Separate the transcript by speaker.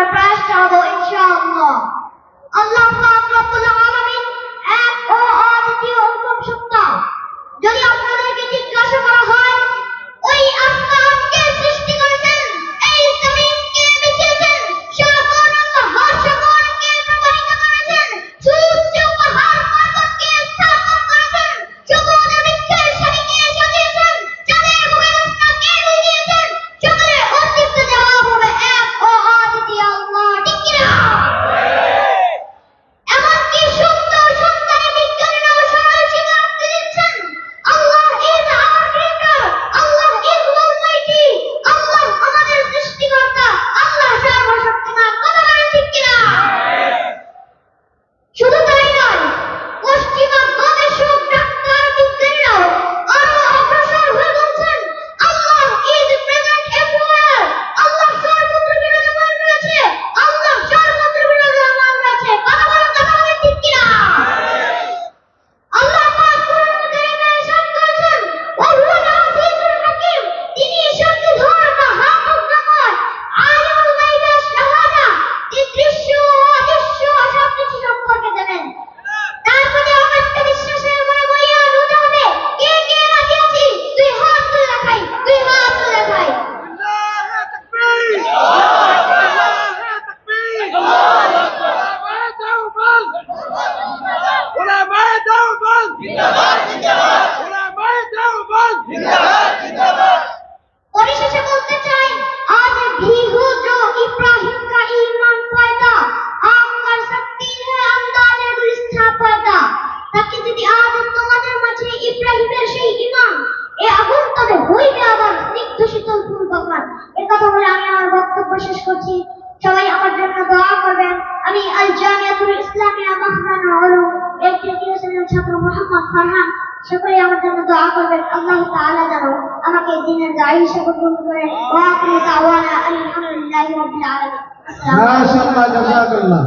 Speaker 1: our brass novel, inshallah. Allah Yeah. ছাত্র মোহাম্মদ ফারহান সকলে আমার জন্য দোয়া করবেন, আল্লাহ তাআলা যেন আমাকে দিনের দায়ী হিসেবে গ্রহণ করে। ওয়া আখিরু দাওয়ানা আলহামদুলিল্লাহি রাব্বিল আলামিন।
Speaker 2: মাশাআল্লাহ জাযাকাল্লাহ